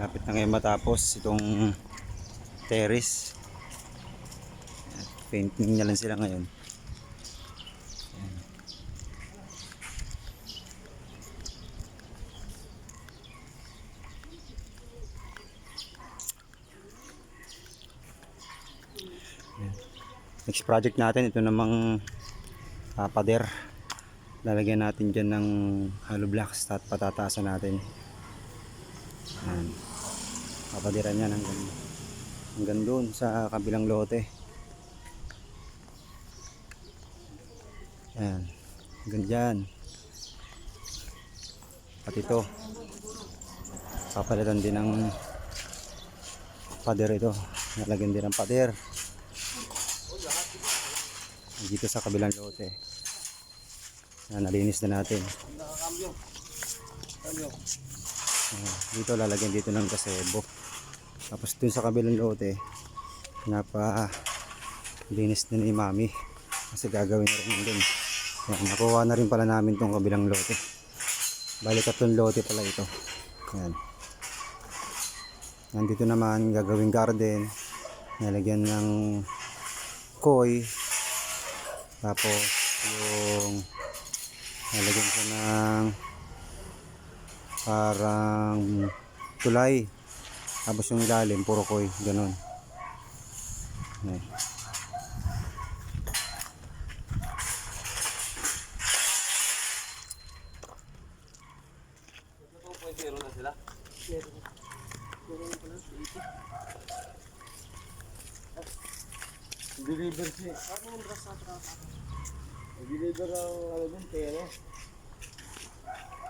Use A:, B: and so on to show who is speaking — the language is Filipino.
A: Lapit na ngayon matapos itong terrace. Painting na lang sila ngayon. Next project natin, ito namang ah, pader. Lalagyan natin dyan ng hollow blocks at patataasan natin. Ayan. Papadiran yan hanggang, hanggang doon sa kabilang lote. Ayan. Hanggang dyan. At ito. Papalitan din ng pader ito. Nalagyan din ng pader. Dito sa kabilang lote. Ayan, nalinis na natin. Dito lalagyan dito ng gazebo. Tapos dun sa kabilang lote, napa linis na ni mami. Kasi gagawin na rin din. Ayan, nakuha na rin pala namin tong kabilang lote. Bali tatlong lote pala ito. Ayan. Nandito naman gagawing garden. Nalagyan ng koi. Tapos yung nalagyan ko ng parang tulay. Tapos yung ilalim, puro koy. Ganun. Ayan.
B: Deliver si... Deliver ang ano dun, pero...